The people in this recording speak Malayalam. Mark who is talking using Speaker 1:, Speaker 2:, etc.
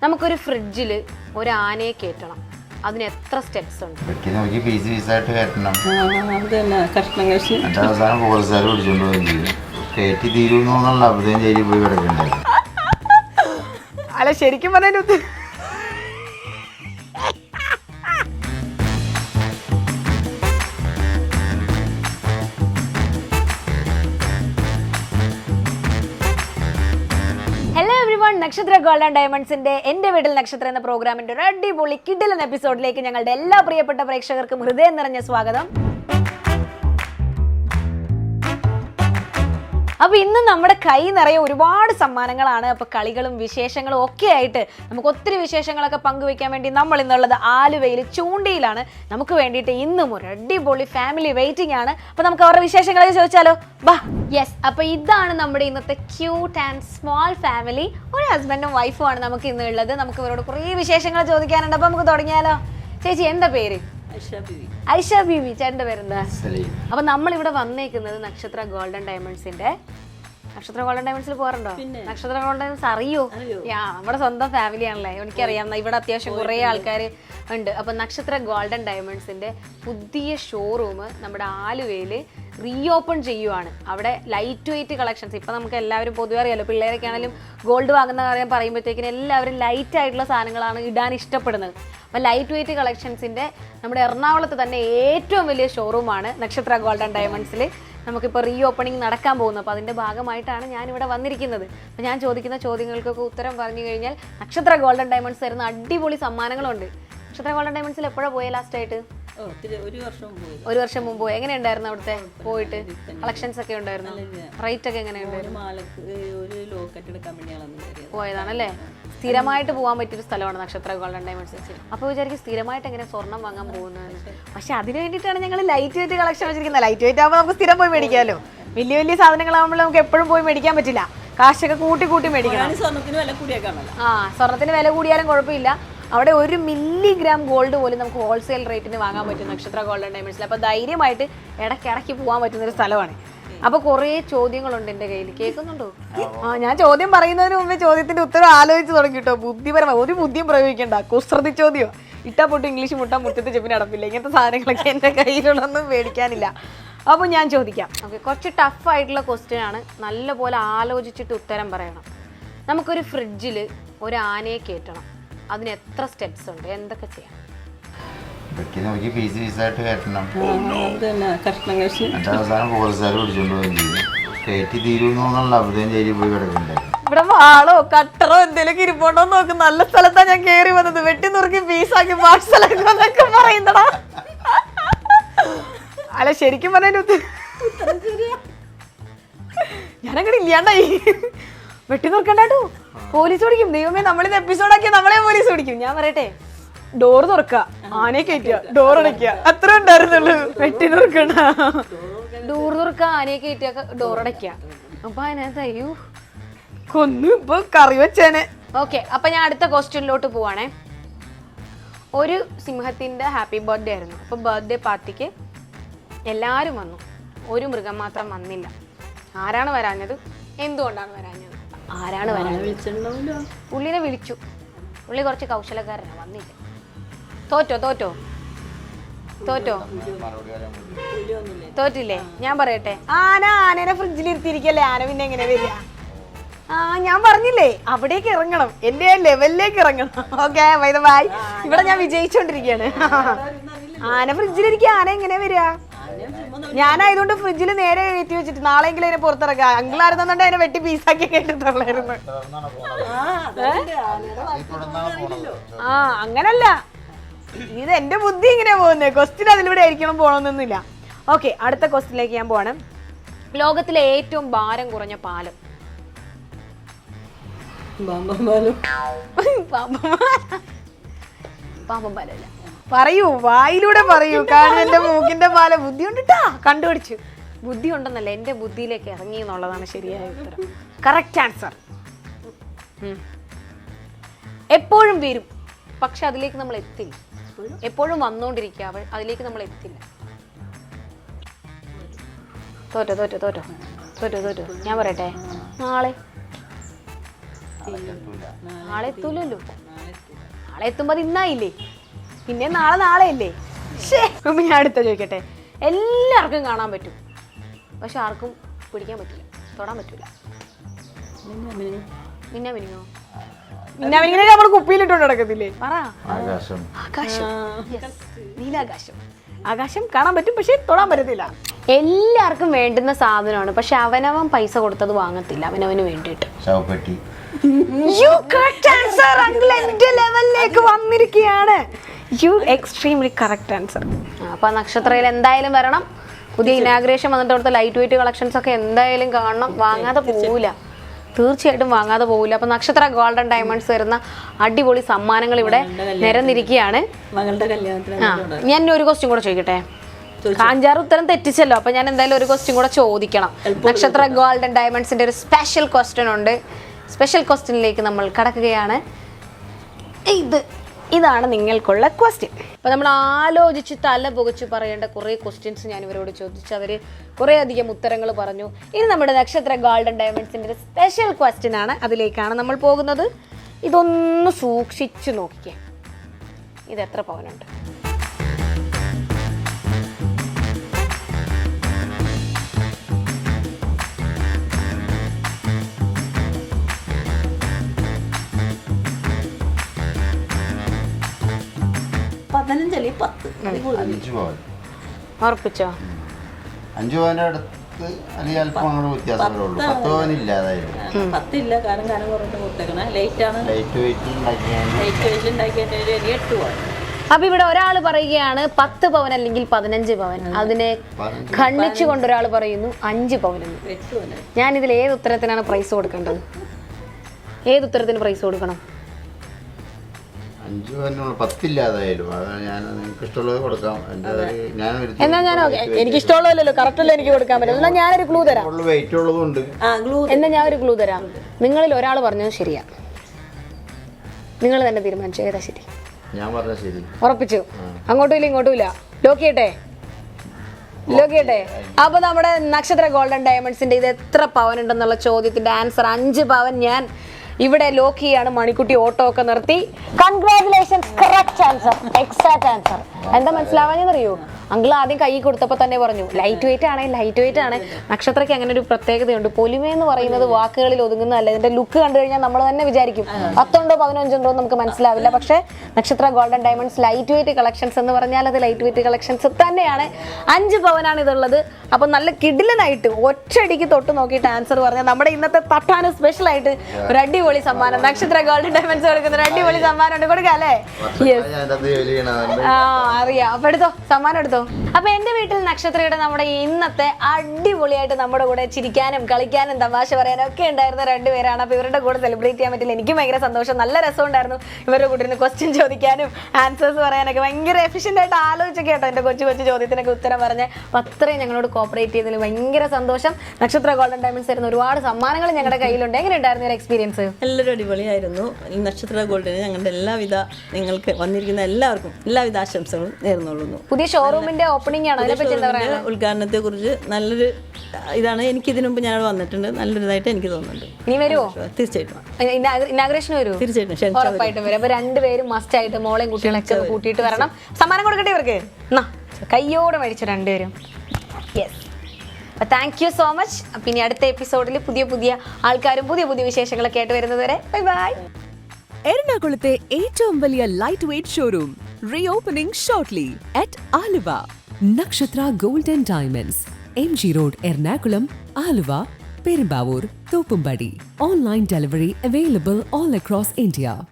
Speaker 1: നമുക്കൊരു ഫ്രിഡ്ജിൽ ഒരു ആനയെ കയറ്റണം അതിന് എത്ര സ്റ്റെപ്സ് ഉണ്ട്?
Speaker 2: വെട്ടി നോക്കി പീസ് പീസായിട്ട് കയറ്റണം
Speaker 3: ആ, അത് തന്നെ കഷ്ണം കഷ്ണം.
Speaker 2: എന്നിട്ട് അവസാനം പോലീസുകാർ പിടിച്ചോണ്ട് പോവുകയും ചെയ്യും. കയറ്റി തീരുന്നുള്ള അബദ്ധം ജയിലിൽ പോയി
Speaker 1: അല്ല ശരിക്കും പറഞ്ഞാൽ നക്ഷത്ര ഗോൾഡൻ ഡയമണ്ട്സിന്റെ എന്റെ വീട്ടിൽ നക്ഷത്രം എന്ന പ്രോഗ്രാമിന്റെ ഒരു അടിപൊളി കിഡിലൻ എപ്പിസോഡിലേക്ക് ഞങ്ങളുടെ എല്ലാ പ്രിയപ്പെട്ട പ്രേക്ഷകർക്കും ഹൃദയം നിറഞ്ഞ സ്വാഗതം. അപ്പൊ ഇന്ന് നമ്മുടെ കൈ നിറയെ ഒരുപാട് സമ്മാനങ്ങളാണ്. അപ്പൊ കളികളും വിശേഷങ്ങളും ഒക്കെ ആയിട്ട് നമുക്ക് ഒത്തിരി വിശേഷങ്ങളൊക്കെ പങ്കുവെക്കാൻ വേണ്ടി നമ്മൾ ഇന്നുള്ളത് ആലുവയിൽ ചൂണ്ടിയിലാണ്. നമുക്ക് വേണ്ടിയിട്ട് ഇന്നും ഒരു അടിപൊളി ഫാമിലി വെയിറ്റിംഗ് ആണ്. അപ്പൊ നമുക്ക് അവരുടെ വിശേഷങ്ങളൊക്കെ ചോദിച്ചാലോ? ബാ യെസ് അപ്പൊ ഇതാണ് നമ്മുടെ ഇന്നത്തെ ക്യൂട്ട് ആൻഡ് സ്മോൾ ഫാമിലി ഒരു ഹസ്ബൻഡും വൈഫും ആണ് നമുക്ക് ഇന്ന് ഉള്ളത്. നമുക്ക് ഇവരോട് കുറേ വിശേഷങ്ങൾ ചോദിക്കാനുണ്ട്. അപ്പൊ നമുക്ക് തുടങ്ങിയാലോ? ചേച്ചി എന്താ പേര്?
Speaker 3: ഐഷ ബീവി.
Speaker 1: ഐഷ ബീവി. ചേട്ടന്റെ പേരെന്താ? അപ്പൊ നമ്മൾ ഇവിടെ വന്നേക്കുന്നത് നക്ഷത്ര ഗോൾഡൻ ഡയമണ്ട്സിന്റെ നക്ഷത്ര ഗോൾഡൻ ഡയമണ്ട്സിൽ പോകാറുണ്ടോ? നക്ഷത്ര ഗോൾഡൻ ഡയമണ്ട്സ് അറിയോ? യാ നമ്മുടെ സ്വന്തം ഫാമിലി ആണല്ലേ. എനിക്കറിയാം. ഇവിടെ അത്യാവശ്യം കുറേ ആൾക്കാർ ഉണ്ട്. അപ്പൊ നക്ഷത്ര ഗോൾഡൻ ഡയമണ്ട്സിന്റെ പുതിയ ഷോറൂം നമ്മുടെ ആലുവയിൽ റീ ഓപ്പൺ ചെയ്യുവാണ്. അവിടെ ലൈറ്റ് വെയിറ്റ് കളക്ഷൻസ് ഇപ്പൊ നമുക്ക് എല്ലാവരും പൊതുവെ അറിയാലോ പിള്ളേരൊക്കെ ആണെങ്കിലും ഗോൾഡ് വാങ്ങുന്ന കാര്യം പറയുമ്പോഴത്തേക്കിനും എല്ലാവരും ലൈറ്റ് ആയിട്ടുള്ള സാധനങ്ങളാണ് ഇടാൻ ഇഷ്ടപ്പെടുന്നത്. അപ്പോൾ ലൈറ്റ് വെയിറ്റ് കളക്ഷൻസിന്റെ നമ്മുടെ എറണാകുളത്ത് തന്നെ ഏറ്റവും വലിയ ഷോറൂമാണ് നക്ഷത്ര ഗോൾഡൻ ഡയമണ്ട്സിൽ നമുക്കിപ്പോൾ റീ ഓപ്പണിംഗ് നടക്കാൻ പോകുന്നു. അപ്പോൾ അതിന്റെ ഭാഗമായിട്ടാണ് ഞാൻ ഇവിടെ വന്നിരിക്കുന്നത്. അപ്പോൾ ഞാൻ ചോദിക്കുന്ന ചോദ്യങ്ങൾക്കൊക്കെ ഉത്തരം പറഞ്ഞു കഴിഞ്ഞാൽ നക്ഷത്ര ഗോൾഡൻ ഡയമണ്ട്സ് തരുന്ന അടിപൊളി സമ്മാനങ്ങളുണ്ട്. നക്ഷത്ര ഗോൾഡൻ ഡയമണ്ട്സിൽ എപ്പോഴാണ് പോയ ലാസ്റ്റ് ആയിട്ട്?
Speaker 3: ഓ ഒത്തിരി ഒരു വർഷം
Speaker 1: മുമ്പ് പോയി. എങ്ങനെയുണ്ടായിരുന്നു അവിടുത്തെ പോയിട്ട്? കളക്ഷൻസ് ഒക്കെ ഉണ്ടായിരുന്നു? റേറ്റ് ഒക്കെ
Speaker 3: വേണ്ടിയാണ് കയറിയത്.
Speaker 1: പോയതാണല്ലേ? സ്ഥിരമായിട്ട് പോകാൻ പറ്റിയൊരു സ്ഥലമാണ് നക്ഷത്ര ഗോൾഡൻ ഡയമണ്ട്സ് അപ്പോൾ വിചാരിക്കും സ്ഥിരമായിട്ട് എങ്ങനെ സ്വർണം വാങ്ങാൻ പോകുന്നത് പക്ഷെ അതിന് വേണ്ടിയിട്ടാണ് ഞങ്ങൾ ലൈറ്റ് വെയിറ്റ് കളക്ഷൻ വെച്ചിരിക്കുന്നത്. ലൈറ്റ് വെയിറ്റ് ആകുമ്പോൾ നമുക്ക് സ്ഥിരം പോയി മേടിക്കാമല്ലോ വലിയ വലിയ സാധനങ്ങളാകുമ്പോൾ നമുക്ക് എപ്പോഴും പോയി മേടിക്കാൻ പറ്റില്ല. കാശൊക്കെ കൂട്ടി കൂട്ടി മേടിക്കണം. ആ സ്വർണത്തിന് വില കൂടിയാലും കുഴപ്പമില്ല. അവിടെ ഒരു മില്ലിഗ്രാം ഗോൾഡ് പോലും നമുക്ക് ഹോൾസെയിൽ റേറ്റിന് വാങ്ങാൻ പറ്റും. നക്ഷത്ര ഗോൾഡൻ ഡയമണ്ട്സിൽ അപ്പോൾ ധൈര്യമായിട്ട് ഇടയ്ക്കിടയ്ക്ക് പോകാൻ പറ്റുന്ന ഒരു സ്ഥലമാണ്. അപ്പൊ കുറേ ചോദ്യങ്ങളുണ്ട് എന്റെ കയ്യിൽ കേൾക്കുന്നുണ്ടോ? ആ ഞാൻ ചോദ്യം പറയുന്നതിന് മുമ്പേ ചോദ്യത്തിന്റെ ഉത്തരം ആലോചിച്ച് തുടങ്ങി കേട്ടോ. ബുദ്ധിപരമായി ഒരു ബുദ്ധിയും പ്രയോഗിക്കണ്ട. കുസൃതി ചോദ്യം. ഇട്ടാ പൊട്ട് ഇംഗ്ലീഷ് മുട്ട മുറ്റത്ത് ചെപ്പിന് അടപ്പില്ല. ഇങ്ങനത്തെ സാധനങ്ങളൊക്കെ എന്റെ കയ്യിലുള്ളൊന്നും മേടിക്കാനില്ല. അപ്പോൾ ഞാൻ ചോദിക്കാം. ഓക്കെ കുറച്ച് ടഫ് ആയിട്ടുള്ള ക്വസ്റ്റ്യൻ ആണ്. നല്ലപോലെ ആലോചിച്ചിട്ട് ഉത്തരം പറയണം. നമുക്കൊരു ഫ്രിഡ്ജിൽ ഒരു ആനയെ കയറ്റണം അതിന് എത്ര സ്റ്റെപ്സ് ഉണ്ട്? എന്തൊക്കെ ചെയ്യാം?
Speaker 2: വെട്ടി നോക്കി പീസ് പീസായിട്ട് കയറ്റണം
Speaker 3: ആ, അത് തന്നെ കഷ്ണം കഷ്ണം.
Speaker 2: എന്നിട്ട് അവസാനം പോലീസുകാർ പിടിച്ചോണ്ട് പോവുകയും ചെയ്യും കയറ്റി തീരുന്നുള്ള അബദ്ധം ജയിലിൽ പോയി കിടക്കണ്ടേ.
Speaker 1: ഇവിടെ വാളോ കട്ടറോ എന്തെങ്കിലും ഇരിപ്പുണ്ടോ നോക്ക്. നല്ല സ്ഥലത്താ ഞാൻ കേറി വന്നത്. വെട്ടി നുറുക്കി പീസാക്കി പാഴ്സലൊക്കെ പറയുന്നടാ. അല്ല ശരിക്കും പറഞ്ഞാൽ ഞാനങ്ങനെ ഇല്ലാണ്ടായി. വെട്ടി നുറുക്കണ്ടാട്ടോ പോലീസ് പിടിക്കും. ദൈവമേ നമ്മളിത് എപ്പിസോഡ് ആക്കിയ നമ്മളെ പോലീസ് പിടിക്കും. ഞാൻ പറയട്ടെ ഡോർ തുറക്കുക ആനയെ കയറ്റുക ഡോർ അടയ്ക്കുക. അത്ര ഉണ്ടായിരുന്നുള്ളൂ. വെട്ടി തുറക്കണ്ട ഡോർ തുറക്കുക ആനയെ കയറ്റുക ഡോർ അടയ്ക്കുക. അപ്പൊ അതിനകത്ത് അയ്യോ കൊന്നു ഇപ്പൊ കറി വെച്ചേനെ. ഓക്കെ അപ്പൊ ഞാൻ അടുത്ത ക്വസ്റ്റ്യനിലോട്ട് പോവാണേ. ഒരു സിംഹത്തിന്റെ ഹാപ്പി ബർത്ത്ഡേ ആയിരുന്നു. അപ്പൊ ബർത്ത്ഡേ പാർട്ടിക്ക് എല്ലാരും വന്നു. ഒരു മൃഗം മാത്രം വന്നില്ല. ആരാണ് വരാഞ്ഞത്? എന്തുകൊണ്ടാണ് വരാഞ്ഞത്? ആരാണ്
Speaker 3: വിളിച്ചിട്ടുണ്ടാവില്ലോ
Speaker 1: പുള്ളിനെ വിളിച്ചു. പുള്ളി കുറച്ച് കൗശലക്കാരനാണ് വന്നില്ല. തോറ്റോ തോറ്റോ? തോറ്റോ? തോറ്റില്ലേ? ഞാൻ പറയട്ടെ. ആന ആനേനെ ഫ്രിഡ്ജിൽ ഇരുത്തിയിരിക്കല്ലേ? ആന പിന്നെ എങ്ങനെ വരിക? ആ ഞാൻ പറഞ്ഞില്ലേ അവിടേക്ക് ഇറങ്ങണം. എന്റെ ലെവലിലേക്ക് ഇറങ്ങണം. ഓക്കെ ബൈ ബായ് ഇവിടെ ഞാൻ വിജയിച്ചോണ്ടിരിക്കുകയാണ് ആന ഫ്രിഡ്ജിലിരിക്കുക ആന എങ്ങനെ വരിക? ഞാനായതുകൊണ്ട് ഫ്രിഡ്ജിൽ നേരെ കയറ്റി വെച്ചിട്ട് നാളെങ്കിലും അതിനെ പുറത്തിറക്കുക. അങ്കിളായിരുന്നുണ്ട് അതിനെ വെട്ടി പീസാക്കി കേട്ടിട്ടുള്ളായിരുന്നു. ആ അങ്ങനല്ല. ഇത് എന്റെ ബുദ്ധി ഇങ്ങനെ പോകുന്നത് ക്വസ്റ്റ്യൻ അതിലൂടെ ആയിരിക്കണം പോകണമെന്നൊന്നുമില്ല ഓക്കെ അടുത്ത ക്വസ്റ്റ്യനിലേക്ക് ഞാൻ പോവാണ്. ലോകത്തിലെ ഏറ്റവും ഭാരം കുറഞ്ഞ പാലം.
Speaker 3: പാമ്പം പാലം
Speaker 1: പാമ്പം പാലല്ല പറയൂ വായിലൂടെ പറയൂ. കാരണം എന്റെ മൂക്കിന്റെ പാല ബുദ്ധി ഉണ്ടിട്ടാ കണ്ടുപിടിച്ചു. ബുദ്ധി ഉണ്ടെന്നല്ല എന്റെ ബുദ്ധിയിലേക്ക് ഇറങ്ങി എന്നുള്ളതാണ് ശരിയായ ഉത്തരം. കറക്റ്റ് ആൻസർ എപ്പോഴും വരും പക്ഷെ അതിലേക്ക് നമ്മൾ എത്തില്ല. എപ്പോഴും? വന്നുകൊണ്ടിരിക്കുക അവൾ അതിലേക്ക് നമ്മൾ എത്തില്ല. തോറ്റോ തോറ്റോ തോറ്റോ? തോറ്റോ തോറ്റോ? ഞാൻ പറയട്ടെ? നാളെ? നാളെ എത്തൂലല്ലോ. നാളെ എത്തുമ്പോ അത് ഇന്നായില്ലേ? പിന്നെ നാളെ നാളെ അല്ലേ ശേ അപ്പൊ ഞാൻ അടുത്ത ചോദിക്കട്ടെ. എല്ലാവർക്കും കാണാൻ പറ്റും. പക്ഷെ ആർക്കും പിടിക്കാൻ പറ്റില്ല. തൊടാൻ പറ്റില്ല മിന്നാ മിനിങ്ങോ? മിന്നാ മിനിങ്ങിനെ നമ്മൾ കുപ്പിയിലിട്ടോണ്ട് നടക്കത്തില്ലേ? പറ.
Speaker 2: ആകാശം.
Speaker 1: ആകാശം. നീലാകാശം. ആകാശം കാണാൻ പറ്റും പക്ഷെ തൊടാൻ പറ്റത്തില്ല. എല്ലാവർക്കും വേണ്ടുന്ന സാധനമാണ്. പക്ഷെ അവനവൻ പൈസ കൊടുത്തത് വാങ്ങത്തില്ല അവനവന് വേണ്ടിട്ട്
Speaker 2: ശവപ്പെട്ടി.
Speaker 1: യു കറക്റ്റ് ആൻസർ അങ്കിൾ എന്റെ ലെവലിലേക്ക് വന്നിരിക്കുകയാണ് യു എക്സ്ട്രീംലി കറക്റ്റ് ആൻസർ അപ്പൊ നക്ഷത്രയിൽ എന്തായാലും വരണം. പുതിയ ഇനാഗ്രേഷൻ വന്നിട്ട് അവിടുത്തെ ലൈറ്റ് വെയിറ്റ് കളക്ഷൻസ് ഒക്കെ എന്തായാലും കാണണം. വാങ്ങാതെ പോവില്ല തീർച്ചയായിട്ടും വാങ്ങാതെ പോവില്ല അപ്പൊ നക്ഷത്ര ഗോൾഡൻ ഡയമണ്ട്സ് വരുന്ന അടിപൊളി സമ്മാനങ്ങൾ ഇവിടെ നിരന്നിരിക്കുകയാണ്. ആ ഞാൻ ഒരു ക്വസ്റ്റ്യൻ കൂടെ ചോദിക്കട്ടെ? കാഞ്ചാറ് ഉത്തരം തെറ്റിച്ചല്ലോ. അപ്പൊ ഞാൻ എന്തായാലും ഒരു ക്വസ്റ്റ്യൻ കൂടെ ചോദിക്കണം. നക്ഷത്ര ഗോൾഡൻ ഡയമണ്ട്സിന്റെ ഒരു സ്പെഷ്യൽ ക്വസ്റ്റ്യൻ ഉണ്ട്. സ്പെഷ്യൽ ക്വസ്റ്റ്യനിലേക്ക് നമ്മൾ കടക്കുകയാണ്. ഇത് ഇതാണ് നിങ്ങൾക്കുള്ള ക്വസ്റ്റ്യൻ അപ്പോൾ നമ്മൾ ആലോചിച്ച് തല പുകച്ച് പറയേണ്ട കുറേ ക്വസ്റ്റ്യൻസ് ഞാൻ ഇവരോട് ചോദിച്ചു. അവർ കുറേ അധികം ഉത്തരങ്ങൾ പറഞ്ഞു. ഇനി നമ്മുടെ നക്ഷത്ര ഗോൾഡൻ ഡയമണ്ട്സിന്റെ ഒരു സ്പെഷ്യൽ ക്വസ്റ്റ്യൻ ആണ് അതിലേക്കാണ് നമ്മൾ പോകുന്നത്. ഇതൊന്ന് സൂക്ഷിച്ചു നോക്കിക്കേ. ഇത് എത്ര പവനുണ്ട്?
Speaker 3: പതിനഞ്ചല്ലേ? പത്ത്.
Speaker 2: അഞ്ച് പവൻ.
Speaker 1: ഉറപ്പിച്ചോ?
Speaker 2: അഞ്ച് പവന്റെ അടുത്ത് അല്ലെങ്കിൽ അല്പം അങ്ങോട്ട് വ്യത്യാസമേ ഉള്ളൂ. പത്ത് പവൻ ഇല്ലാതായിരുന്നു
Speaker 3: പത്തില്ല. കാരണം കാരണം കുറഞ്ഞിട്ട് കൊടുത്തേക്കണേ. ലൈറ്റ് ആണ്.
Speaker 2: ലൈറ്റ് വെയിറ്റ്
Speaker 3: ലൈറ്റ് വെയിറ്റ് ഉണ്ടാക്കിയതിന്റെ ഒരു എട്ട് പവൻ.
Speaker 1: അപ്പൊ ഇവിടെ ഒരാൾ പറയുകയാണ് പത്ത് പവൻ അല്ലെങ്കിൽ പതിനഞ്ച് പവൻ. അതിനെ. ഖണ്ഡിച്ചു കൊണ്ട് ഒരാൾ പറയുന്നു അഞ്ച് പവൻ ഞാൻ ഇതിൽ ഏത് ഉത്തരത്തിനാണ് പ്രൈസ് കൊടുക്കേണ്ടത്? ഏത് ഉത്തരത്തിന് പ്രൈസ് കൊടുക്കണം?
Speaker 2: അഞ്ച് പവനുള്ള പത്തില്ലാതായാലും. അത് ഞാൻ നിങ്ങൾക്ക് ഇഷ്ടമുള്ളത് കൊടുക്കാം. എന്റെ ഞാൻ ഒരു
Speaker 1: എന്നാ ഞാൻ ഓക്കെ എനിക്ക് ഇഷ്ടമുള്ളതല്ലോ കറക്റ്റ് അല്ലേ എനിക്ക് കൊടുക്കാൻ പറ്റും എന്നാൽ ഞാനൊരു ക്ലൂ തരാം.
Speaker 2: വെയിറ്റ്
Speaker 3: ഉള്ളതുണ്ട്.
Speaker 1: എന്നാ ഞാൻ ഒരു ക്ലൂ തരാം നിങ്ങളിൽ ഒരാൾ പറഞ്ഞത് ശരിയാ. നിങ്ങൾ തന്നെ തീരുമാനിച്ചു. ഏതാ ശരി?
Speaker 2: ഞാൻ പറഞ്ഞ ശരി.
Speaker 1: ഉറപ്പിച്ചു. അങ്ങോട്ടും ഇല്ല ഇങ്ങോട്ടും ഇല്ല. ലോക്ക് ചെയ്യട്ടെ ലോക്കിയട്ടെ? അപ്പൊ നമ്മുടെ നക്ഷത്ര ഗോൾഡൻ ഡയമണ്ട്സിന്റെ ഇത് എത്ര പവൻ ഉണ്ടെന്നുള്ള ചോദ്യത്തിന്റെ ആൻസർ അഞ്ച് പവൻ ഞാൻ ഇവിടെ ലോക്ക് ചെയ്യാണ് മണിക്കുട്ടി ഓട്ടോ ഒക്കെ നിർത്തി. Congratulations correct answer exact answer എന്താ മനസ്സിലാവാഞ്ഞെന്നറിയോ അങ്കിൾ ആദ്യം കൈ കൊടുത്തപ്പോൾ തന്നെ പറഞ്ഞു ലൈറ്റ് വെയിറ്റ് ആണ് ലൈറ്റ് വെയിറ്റ് ആണ്. നക്ഷത്രയ്ക്ക് അങ്ങനെ ഒരു പ്രത്യേകതയുണ്ട്. പൊലിമ എന്ന് പറയുന്നത് വാക്കുകളിൽ ഒതുങ്ങുന്നതല്ല. ഇതിന്റെ ലുക്ക് കണ്ടു കഴിഞ്ഞാൽ നമ്മൾ തന്നെ വിചാരിക്കും പത്തുണ്ടോ പതിനഞ്ചുണ്ടോ എന്ന് നമുക്ക് മനസ്സിലാവില്ല. പക്ഷേ Nakshatra golden diamonds light weight collections എന്ന് പറഞ്ഞാൽ അത് ലൈറ്റ് വെയിറ്റ് കളക്ഷൻസ് തന്നെയാണ്. അഞ്ച് പവനാണ് ഇതുള്ളത്. അപ്പം നല്ല കിഡിലനായിട്ട് ഒറ്റയടിക്ക് തൊട്ട് നോക്കിയിട്ട് ആൻസർ പറഞ്ഞാൽ നമ്മുടെ ഇന്നത്തെ തട്ടാന് സ്പെഷ്യൽ ആയിട്ട് ഒരു അടിപൊളി സമ്മാനം. നക്ഷത്ര ഗോൾഡൻ ഡയമണ്ട്സ് കൊടുക്കുന്ന ഒരു അടിപൊളി സമ്മാനം ഉണ്ട് കൊടുക്കാം അല്ലേ? ആ അറിയാം. അപ്പൊ എടുത്തോ. സമ്മാനം എടുത്തോ. അപ്പൊ എന്റെ വീട്ടിൽ നക്ഷത്രയുടെ നമ്മുടെ ഇന്നത്തെ അടിപൊളിയായിട്ട് നമ്മുടെ കൂടെ ചിരിക്കാനും കളിക്കാനും തമാശ പറയാനും ഒക്കെ ഉണ്ടായിരുന്ന രണ്ടുപേരാണ്. അപ്പൊ ഇവരുടെ കൂടെ സെലിബ്രേറ്റ് ചെയ്യാൻ പറ്റില്ല. എനിക്ക് ഭയങ്കര സന്തോഷം. നല്ല രസം ഉണ്ടായിരുന്നു ഇവരുടെ കൂടെ ഇരുന്ന് ക്വസ്റ്റ്യൻ ചോദിക്കാനും ആൻസേഴ്സ് പറയാനൊക്കെ. ഭയങ്കര എഫിഷ്യന്റ് ആയിട്ട് ആലോചിച്ചൊക്കെ കേട്ടോ എന്റെ കൊച്ചു കൊച്ചു ചോദ്യത്തിനൊക്കെ ഉത്തരം പറഞ്ഞ്. അപ്പൊ അത്രയും ഞങ്ങളോട് കോപ്പറേറ്റ് ചെയ്തതിൽ ഭയങ്കര സന്തോഷം. നക്ഷത്ര ഗോൾഡൻ ഡയമണ്ട്സ് തരുന്ന ഒരുപാട് സമ്മാനങ്ങൾ ഞങ്ങളുടെ കയ്യിലുണ്ട്. എങ്ങനെ ഉണ്ടായിരുന്നു ഒരു എക്സ്പീരിയൻസ്
Speaker 3: എല്ലാവരും അടിപൊളിയായിരുന്നു. നക്ഷത്ര ഗോൾഡിന് ഞങ്ങളുടെ എല്ലാവിധ നിങ്ങൾക്ക് വന്നിരിക്കുന്ന എല്ലാവർക്കും എല്ലാവിധ ആശംസകളും നേർന്നുകൊള്ളുന്നു
Speaker 1: പുതിയ ഷോറൂമിന്റെ ഓപ്പണിംഗ് ആണ്. അതിനെപ്പറ്റി എന്താ പറയാ
Speaker 3: ഉദ്ഘാടനത്തെ കുറിച്ച് നല്ലൊരു ഇതാണ് എനിക്ക് ഇതിനു മുമ്പ് ഞാൻ വന്നിട്ടുണ്ട്. നല്ലൊരിതായിട്ട് എനിക്ക് തോന്നുന്നുണ്ട്.
Speaker 1: ഇനി വരുമോ
Speaker 3: തീർച്ചയായിട്ടും.
Speaker 1: ഇനാഗ്രേഷൻ വരുമോ
Speaker 3: തീർച്ചയായിട്ടും. ക്ഷണിച്ചു
Speaker 1: ഉറപ്പായിട്ടും വരും. അപ്പൊ രണ്ടുപേരും മസ്റ്റ് ആയിട്ട് മോളെയും കുട്ടികളൊക്കെ കൂട്ടിയിട്ട് വരണം. സമ്മാനം കൊടുക്കട്ടെ ഇവർക്ക്? എന്നാ കയ്യോടെ മേടിച്ചു രണ്ടുപേരും യെസ് അപ്പൊ താങ്ക് യു സോ മച്ച് പിന്നെ ഇനി അടുത്ത എപ്പിസോഡിൽ പുതിയ പുതിയ ആൾക്കാരും പുതിയ പുതിയ വിശേഷങ്ങളൊക്കെ ആയിട്ട് വരുന്നത് വരെ. ബൈ ബൈ
Speaker 4: എറണാകുളത്തെ ഏറ്റവും വലിയ light weight showroom Reopening shortly at Aluva. Nakshatra Golden Diamonds, MG Road, Ernakulam, Aluva, Perumbavoor, Thopumbadi. Online delivery available all across India.